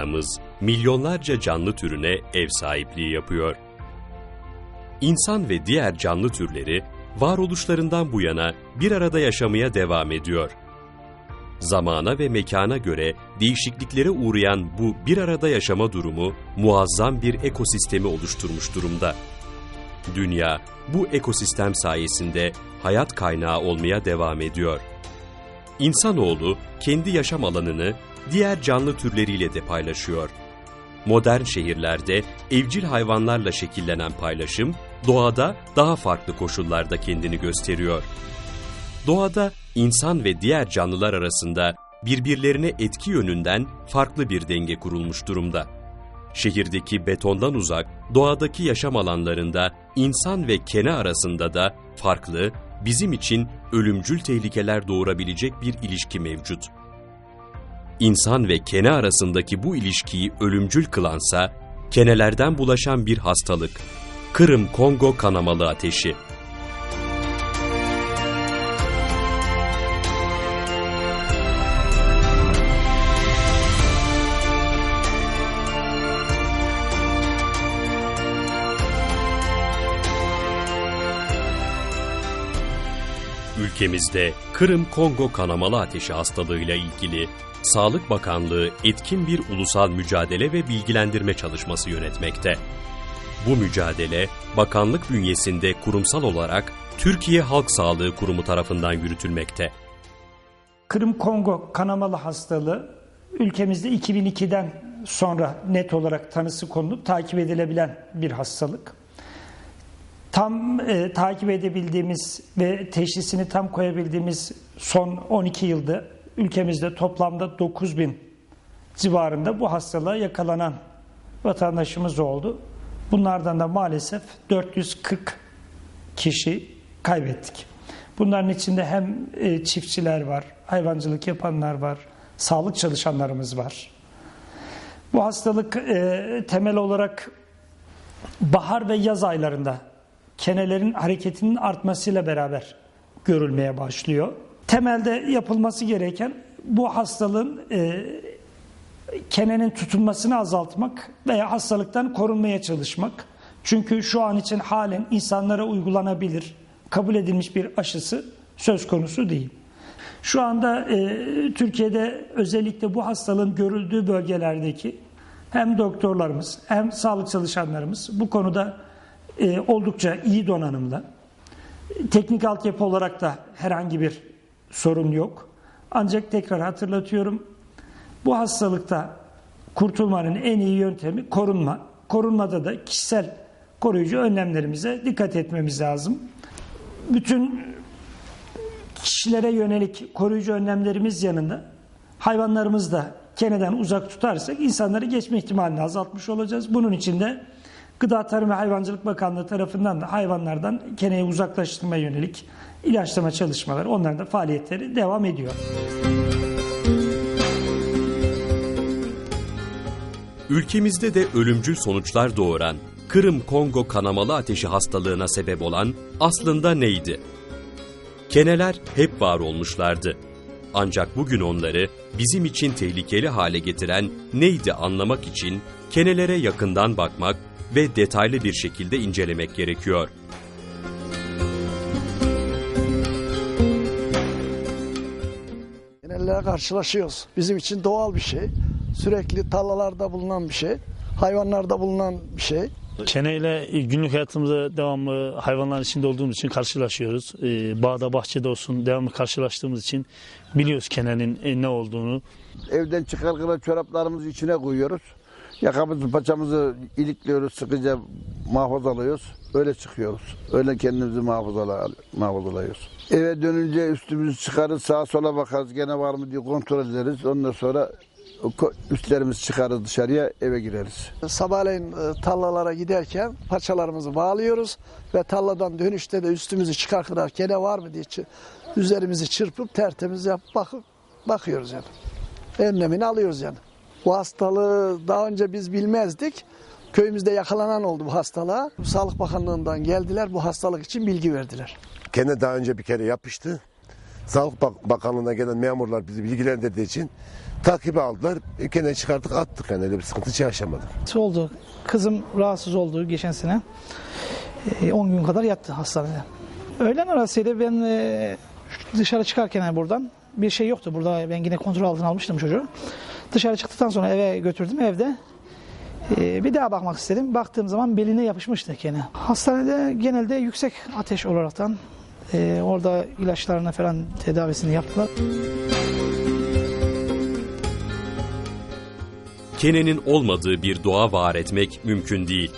Dünyamız milyonlarca canlı türüne ev sahipliği yapıyor. İnsan ve diğer canlı türleri varoluşlarından bu yana bir arada yaşamaya devam ediyor. Zamana ve mekana göre değişikliklere uğrayan bu bir arada yaşama durumu muazzam bir ekosistemi oluşturmuş durumda. Dünya bu ekosistem sayesinde hayat kaynağı olmaya devam ediyor. İnsanoğlu kendi yaşam alanını diğer canlı türleriyle de paylaşıyor. Modern şehirlerde evcil hayvanlarla şekillenen paylaşım, doğada daha farklı koşullarda kendini gösteriyor. Doğada insan ve diğer canlılar arasında birbirlerine etki yönünden farklı bir denge kurulmuş durumda. Şehirdeki betondan uzak, doğadaki yaşam alanlarında insan ve kene arasında da farklı, bizim için ölümcül tehlikeler doğurabilecek bir ilişki mevcut. İnsan ve kene arasındaki bu ilişkiyi ölümcül kılansa, kenelerden bulaşan bir hastalık, Kırım-Kongo kanamalı ateşi. Ülkemizde Kırım-Kongo kanamalı ateşi hastalığıyla ilgili Sağlık Bakanlığı etkin bir ulusal mücadele ve bilgilendirme çalışması yönetmekte. Bu mücadele bakanlık bünyesinde kurumsal olarak Türkiye Halk Sağlığı Kurumu tarafından yürütülmekte. Kırım Kongo kanamalı hastalığı ülkemizde 2002'den sonra net olarak tanısı konulup takip edilebilen bir hastalık. Tam e, takip edebildiğimiz ve teşhisini tam koyabildiğimiz son 12 yılda ülkemizde toplamda 9 bin civarında bu hastalığa yakalanan vatandaşımız oldu. Bunlardan da maalesef 440 kişi kaybettik. Bunların içinde hem e, çiftçiler var, hayvancılık yapanlar var, sağlık çalışanlarımız var. Bu hastalık e, temel olarak bahar ve yaz aylarında kenelerin hareketinin artmasıyla beraber görülmeye başlıyor. Temelde yapılması gereken bu hastalığın e, kenenin tutunmasını azaltmak veya hastalıktan korunmaya çalışmak. Çünkü şu an için halen insanlara uygulanabilir, kabul edilmiş bir aşısı söz konusu değil. Şu anda e, Türkiye'de özellikle bu hastalığın görüldüğü bölgelerdeki hem doktorlarımız hem sağlık çalışanlarımız bu konuda e, oldukça iyi donanımda. Teknik altyapı olarak da herhangi bir sorun yok. Ancak tekrar hatırlatıyorum bu hastalıkta kurtulmanın en iyi yöntemi korunma. Korunmada da kişisel koruyucu önlemlerimize dikkat etmemiz lazım. Bütün kişilere yönelik koruyucu önlemlerimiz yanında hayvanlarımız da keneden uzak tutarsak insanları geçme ihtimalini azaltmış olacağız. Bunun için de Gıda Tarım ve Hayvancılık Bakanlığı tarafından da hayvanlardan keneye uzaklaştırmaya yönelik ilaçlama çalışmaları, onların da faaliyetleri devam ediyor. Ülkemizde de ölümcül sonuçlar doğuran Kırım-Kongo kanamalı ateşi hastalığına sebep olan aslında neydi? Keneler hep var olmuşlardı. Ancak bugün onları bizim için tehlikeli hale getiren neydi anlamak için kenelere yakından bakmak ve detaylı bir şekilde incelemek gerekiyor. Genellere karşılaşıyoruz. Bizim için doğal bir şey. Sürekli tarlalarda bulunan bir şey. Hayvanlarda bulunan bir şey. Keneyle günlük hayatımızda devamlı hayvanların içinde olduğumuz için karşılaşıyoruz. Ee, bağda bahçede olsun devamlı karşılaştığımız için biliyoruz kenenin e, ne olduğunu. Evden çıkarken çoraplarımızı içine koyuyoruz. Yakamızı paçamızı ilikliyoruz, sıkıca muhafazalıyoruz. Öyle çıkıyoruz. Öyle kendimizi muhafazala, muhafazalıyoruz. Eve dönünce üstümüzü çıkarız, sağa sola bakarız. Gene var mı diye kontrol ederiz. Ondan sonra üstlerimizi çıkarız dışarıya eve gireriz. Sabahleyin e, tarlalara giderken paçalarımızı bağlıyoruz ve tarladan dönüşte de üstümüzü çıkar kadar kene var mı diye üzerimizi çırpıp tertemiz yapıp bakıp bakıyoruz yani. Önlemini alıyoruz yani. Bu hastalığı daha önce biz bilmezdik. Köyümüzde yakalanan oldu bu hastalığa. Sağlık Bakanlığı'ndan geldiler bu hastalık için bilgi verdiler. Kene daha önce bir kere yapıştı. Sağlık Bak- Bakanlığı'na gelen memurlar bizi bilgilendirdiği için takibi aldılar. E, Gene çıkarttık attık yani öyle bir sıkıntı hiç yaşamadık. oldu. Kızım rahatsız oldu geçen sene. Ee, 10 gün kadar yattı hastanede. Öğlen arasıydı ben e, dışarı çıkarken buradan bir şey yoktu. Burada ben yine kontrol altına almıştım çocuğu. Dışarı çıktıktan sonra eve götürdüm evde. e, bir daha bakmak istedim. Baktığım zaman beline yapışmıştı gene. Hastanede genelde yüksek ateş olaraktan e, orada ilaçlarına falan tedavisini yaptılar. Kenenin olmadığı bir doğa var etmek mümkün değil.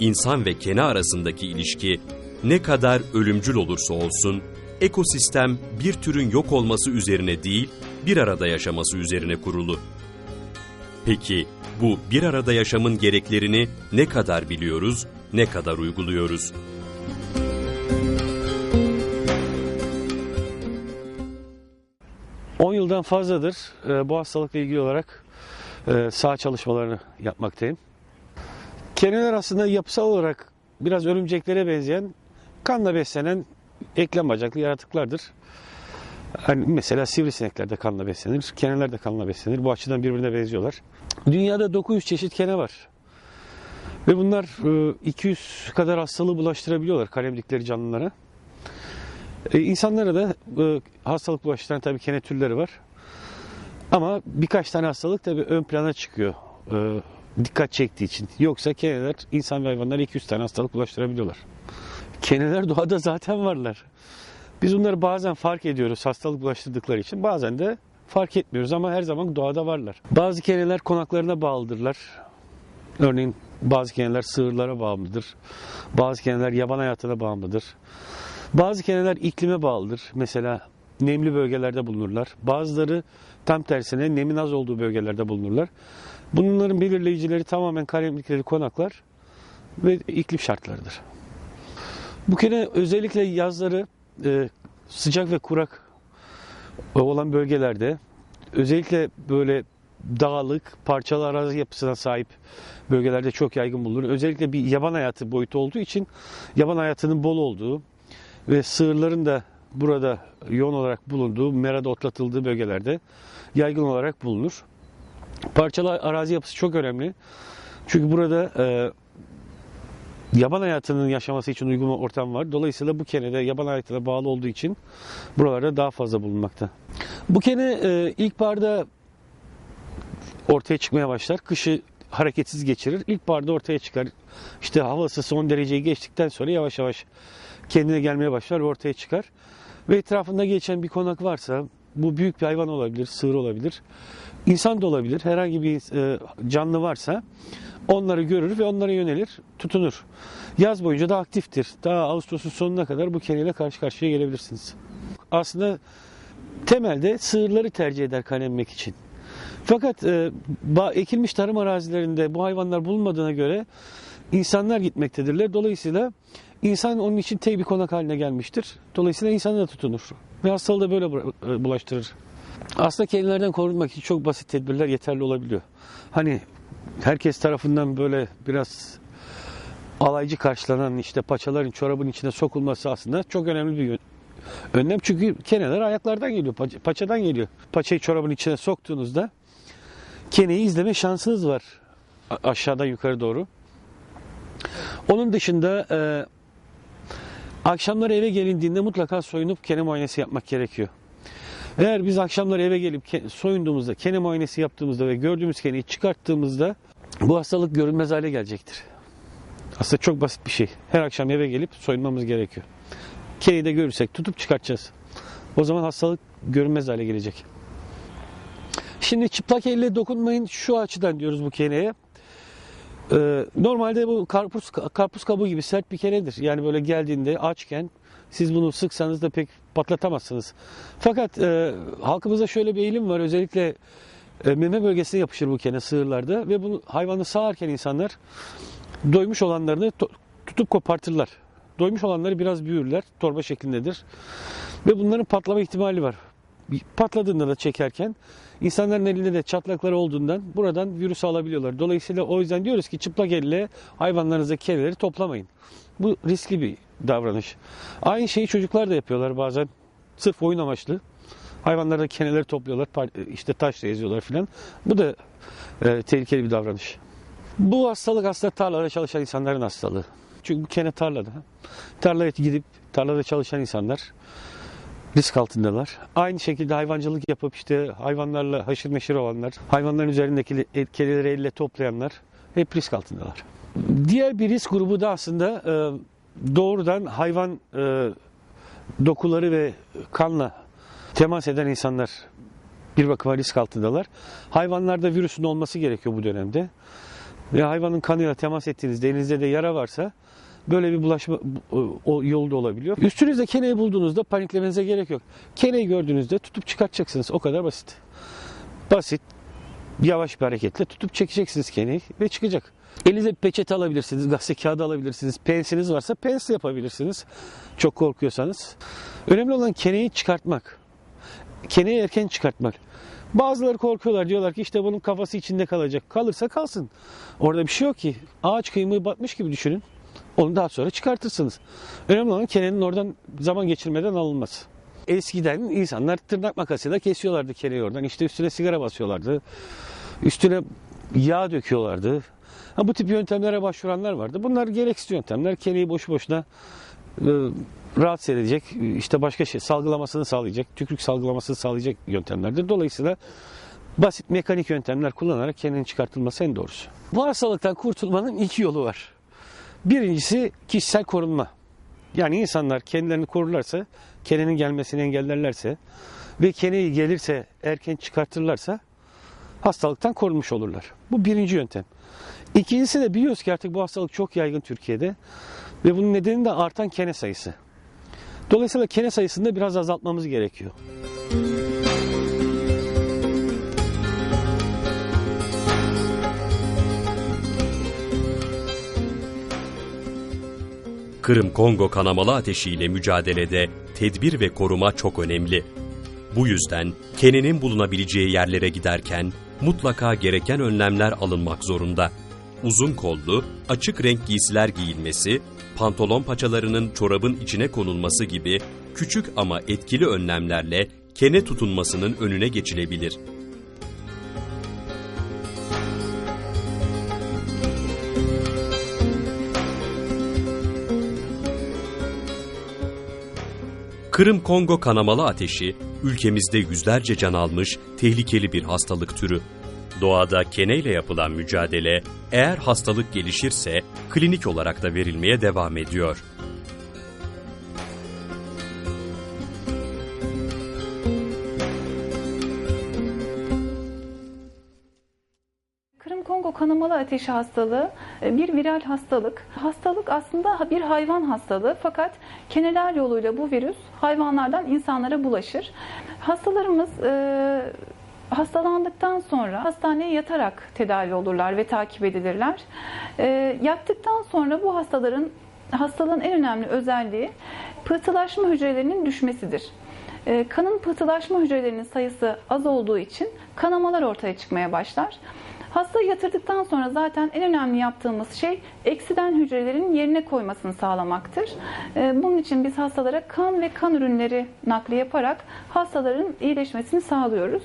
İnsan ve kene arasındaki ilişki ne kadar ölümcül olursa olsun, ekosistem bir türün yok olması üzerine değil, bir arada yaşaması üzerine kurulu. Peki bu bir arada yaşamın gereklerini ne kadar biliyoruz, ne kadar uyguluyoruz? ...10 yıldan fazladır e, bu hastalıkla ilgili olarak e, saha çalışmalarını yapmaktayım. Keneler aslında yapısal olarak biraz örümceklere benzeyen, kanla beslenen eklem bacaklı yaratıklardır. Hani mesela sivrisinekler de kanla beslenir, keneler de kanla beslenir. Bu açıdan birbirine benziyorlar. Dünyada 900 çeşit kene var. Ve bunlar e, 200 kadar hastalığı bulaştırabiliyorlar kalemlikleri canlılara. E, insanlara da e, hastalık bulaştıran tabii kene türleri var. Ama birkaç tane hastalık tabii ön plana çıkıyor. e, dikkat çektiği için. Yoksa keneler insan ve hayvanlara 200 tane hastalık bulaştırabiliyorlar. Keneler doğada zaten varlar. Biz bunları bazen fark ediyoruz hastalık bulaştırdıkları için. Bazen de fark etmiyoruz ama her zaman doğada varlar. Bazı keneler konaklarına bağlıdırlar. Örneğin bazı keneler sığırlara bağımlıdır. Bazı keneler yaban hayatına bağımlıdır. Bazı keneler iklime bağlıdır. Mesela nemli bölgelerde bulunurlar. Bazıları tam tersine nemin az olduğu bölgelerde bulunurlar. Bunların belirleyicileri tamamen kalemlikleri konaklar ve iklim şartlarıdır. Bu kene özellikle yazları e, sıcak ve kurak olan bölgelerde özellikle böyle dağlık, parçalı arazi yapısına sahip bölgelerde çok yaygın bulunur. Özellikle bir yaban hayatı boyutu olduğu için yaban hayatının bol olduğu ve sığırların da burada yoğun olarak bulunduğu, merada otlatıldığı bölgelerde yaygın olarak bulunur. Parçalı arazi yapısı çok önemli. Çünkü burada e, yaban hayatının yaşaması için uygun bir ortam var. Dolayısıyla bu kene de yaban hayatına bağlı olduğu için buralarda daha fazla bulunmakta. Bu kene e, ilkbaharda ortaya çıkmaya başlar. Kışı hareketsiz geçirir. İlkbaharda ortaya çıkar. İşte havası son dereceyi geçtikten sonra yavaş yavaş kendine gelmeye başlar ve ortaya çıkar. Ve etrafında geçen bir konak varsa bu büyük bir hayvan olabilir, sığır olabilir, insan da olabilir. Herhangi bir e, canlı varsa onları görür ve onlara yönelir, tutunur. Yaz boyunca da aktiftir. Daha Ağustos'un sonuna kadar bu keneyle karşı karşıya gelebilirsiniz. Aslında temelde sığırları tercih eder kan emmek için. Fakat e, ekilmiş tarım arazilerinde bu hayvanlar bulunmadığına göre insanlar gitmektedirler. Dolayısıyla insan onun için tek bir konak haline gelmiştir. Dolayısıyla insana da tutunur. Ve hastalığı da böyle e, bulaştırır. Aslında kedilerden korunmak için çok basit tedbirler yeterli olabiliyor. Hani herkes tarafından böyle biraz alaycı karşılanan işte paçaların çorabın içine sokulması aslında çok önemli bir önlem. Çünkü keneler ayaklardan geliyor, paça- paçadan geliyor. Paçayı çorabın içine soktuğunuzda keneyi izleme şansınız var aşağıdan yukarı doğru. Onun dışında e, akşamları eve gelindiğinde mutlaka soyunup kene muayenesi yapmak gerekiyor. Eğer biz akşamları eve gelip soyunduğumuzda, kene muayenesi yaptığımızda ve gördüğümüz keneyi çıkarttığımızda bu hastalık görünmez hale gelecektir. Aslında çok basit bir şey. Her akşam eve gelip soyunmamız gerekiyor. Keneyi de görürsek tutup çıkartacağız. O zaman hastalık görünmez hale gelecek. Şimdi çıplak elle dokunmayın şu açıdan diyoruz bu keneye. Ee, normalde bu karpuz karpuz kabuğu gibi sert bir kenedir. Yani böyle geldiğinde açken siz bunu sıksanız da pek patlatamazsınız. Fakat e, halkımızda şöyle bir eğilim var. Özellikle e, meme bölgesine yapışır bu kene sığırlarda ve bunu hayvanı sağarken insanlar doymuş olanlarını tutup kopartırlar. Doymuş olanları biraz büyürler. Torba şeklindedir. Ve bunların patlama ihtimali var. Patladığında da çekerken insanların elinde de çatlakları olduğundan buradan virüs alabiliyorlar. Dolayısıyla o yüzden diyoruz ki çıplak elle hayvanlarınızdaki keneleri toplamayın. Bu riskli bir davranış. Aynı şeyi çocuklar da yapıyorlar bazen. Sırf oyun amaçlı. Hayvanlar da keneleri topluyorlar, işte taşla eziyorlar filan. Bu da e, tehlikeli bir davranış. Bu hastalık aslında tarlada çalışan insanların hastalığı. Çünkü kene tarlada. Tarlaya gidip tarlada çalışan insanlar risk altındalar. Aynı şekilde hayvancılık yapıp işte hayvanlarla haşır neşir olanlar, hayvanların üzerindeki le- keneleri elle toplayanlar hep risk altındalar. Diğer bir risk grubu da aslında e, doğrudan hayvan e, dokuları ve kanla temas eden insanlar bir bakıma risk altındalar. Hayvanlarda virüsün olması gerekiyor bu dönemde. Ve hayvanın kanıyla temas ettiğinizde elinizde de yara varsa böyle bir bulaşma bu- o yolda olabiliyor. Üstünüzde keneyi bulduğunuzda paniklemenize gerek yok. Keneyi gördüğünüzde tutup çıkartacaksınız. O kadar basit. Basit, yavaş bir hareketle tutup çekeceksiniz keneyi ve çıkacak. Elinize bir peçete alabilirsiniz, gazete kağıdı alabilirsiniz, pensiniz varsa pens yapabilirsiniz. Çok korkuyorsanız. Önemli olan keneyi çıkartmak. Keneyi erken çıkartmak. Bazıları korkuyorlar diyorlar ki işte bunun kafası içinde kalacak. Kalırsa kalsın. Orada bir şey yok ki. Ağaç kıyımı batmış gibi düşünün. Onu daha sonra çıkartırsınız. Önemli olan kenenin oradan zaman geçirmeden alınması. Eskiden insanlar tırnak makasıyla kesiyorlardı keneyi oradan. İşte üstüne sigara basıyorlardı. Üstüne yağ döküyorlardı. Ha, bu tip yöntemlere başvuranlar vardı. Bunlar gereksiz yöntemler. Keneyi boşu boşuna e, rahatsız edecek, işte başka şey salgılamasını sağlayacak, tükürük salgılamasını sağlayacak yöntemlerdir. Dolayısıyla basit mekanik yöntemler kullanarak kendini çıkartılması en doğrusu. Bu hastalıktan kurtulmanın iki yolu var. Birincisi kişisel korunma. Yani insanlar kendilerini korurlarsa, kenenin gelmesini engellerlerse ve keneyi gelirse erken çıkartırlarsa hastalıktan korunmuş olurlar. Bu birinci yöntem. İkincisi de biliyoruz ki artık bu hastalık çok yaygın Türkiye'de ve bunun nedeni de artan kene sayısı. Dolayısıyla kene sayısını da biraz azaltmamız gerekiyor. Kırım-Kongo kanamalı ateşiyle mücadelede tedbir ve koruma çok önemli. Bu yüzden kenenin bulunabileceği yerlere giderken mutlaka gereken önlemler alınmak zorunda. Uzun kollu, açık renk giysiler giyilmesi, pantolon paçalarının çorabın içine konulması gibi küçük ama etkili önlemlerle kene tutunmasının önüne geçilebilir. Kırım-Kongo kanamalı ateşi ülkemizde yüzlerce can almış tehlikeli bir hastalık türü. Doğada keneyle yapılan mücadele eğer hastalık gelişirse klinik olarak da verilmeye devam ediyor. Ateşi hastalığı e, bir viral hastalık. Hastalık aslında bir hayvan hastalığı fakat keneler yoluyla bu virüs hayvanlardan insanlara bulaşır. Hastalarımız e, hastalandıktan sonra hastaneye yatarak tedavi olurlar ve takip edilirler. E, yattıktan sonra bu hastaların hastalığın en önemli özelliği pıhtılaşma hücrelerinin düşmesidir. Kanın pıhtılaşma hücrelerinin sayısı az olduğu için kanamalar ortaya çıkmaya başlar. Hastayı yatırdıktan sonra zaten en önemli yaptığımız şey eksiden hücrelerin yerine koymasını sağlamaktır. Ee, Bunun için biz hastalara kan ve kan ürünleri nakli yaparak hastaların iyileşmesini sağlıyoruz.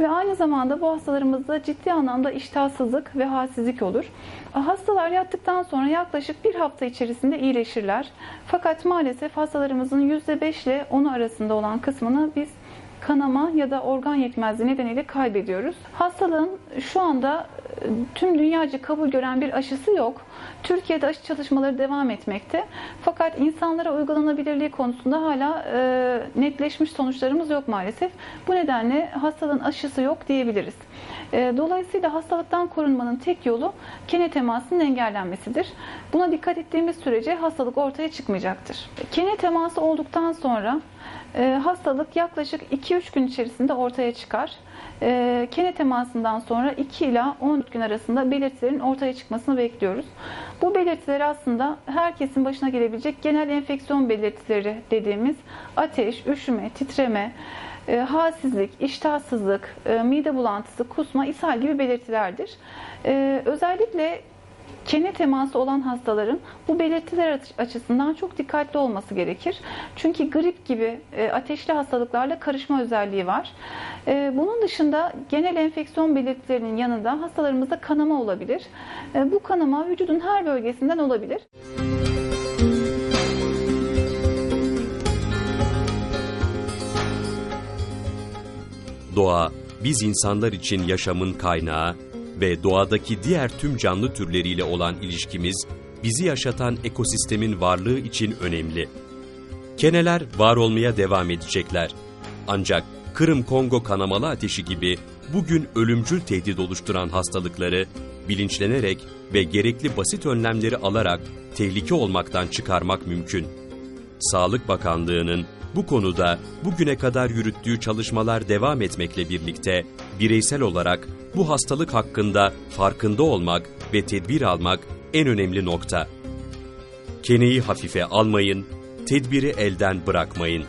Ve aynı zamanda bu hastalarımızda ciddi anlamda iştahsızlık ve halsizlik olur. Hastalar yattıktan sonra yaklaşık bir hafta içerisinde iyileşirler. Fakat maalesef hastalarımızın %5 ile 10 arasında olan kısmını biz kanama ya da organ yetmezliği nedeniyle kaybediyoruz. Hastalığın şu anda e, tüm dünyaca kabul gören bir aşısı yok. Türkiye'de aşı çalışmaları devam etmekte. Fakat insanlara uygulanabilirliği konusunda hala e, netleşmiş sonuçlarımız yok maalesef. Bu nedenle hastalığın aşısı yok diyebiliriz. E, Dolayısıyla hastalıktan korunmanın tek yolu kene temasının engellenmesidir. Buna dikkat ettiğimiz sürece hastalık ortaya çıkmayacaktır. Kene teması olduktan sonra e, hastalık yaklaşık 2-3 gün içerisinde ortaya çıkar. E, kene temasından sonra 2 ila 14 gün arasında belirtilerin ortaya çıkmasını bekliyoruz. Bu belirtiler aslında herkesin başına gelebilecek genel enfeksiyon belirtileri dediğimiz ateş, üşüme, titreme, e, halsizlik, iştahsızlık, e, mide bulantısı, kusma, ishal gibi belirtilerdir. E, özellikle kene teması olan hastaların bu belirtiler aç- açısından çok dikkatli olması gerekir. Çünkü grip gibi e, ateşli hastalıklarla karışma özelliği var. E, Bunun dışında genel enfeksiyon belirtilerinin yanında hastalarımızda kanama olabilir. E, Bu kanama vücudun her bölgesinden olabilir. Doğa, biz insanlar için yaşamın kaynağı ve doğadaki diğer tüm canlı türleriyle olan ilişkimiz, bizi yaşatan ekosistemin varlığı için önemli. Keneler var olmaya devam edecekler. Ancak Kırım-Kongo kanamalı ateşi gibi bugün ölümcül tehdit oluşturan hastalıkları bilinçlenerek ve gerekli basit önlemleri alarak tehlike olmaktan çıkarmak mümkün. Sağlık Bakanlığı'nın bu konuda bugüne kadar yürüttüğü çalışmalar devam etmekle birlikte bireysel olarak bu hastalık hakkında farkında olmak ve tedbir almak en önemli nokta. Keneyi hafife almayın, tedbiri elden bırakmayın.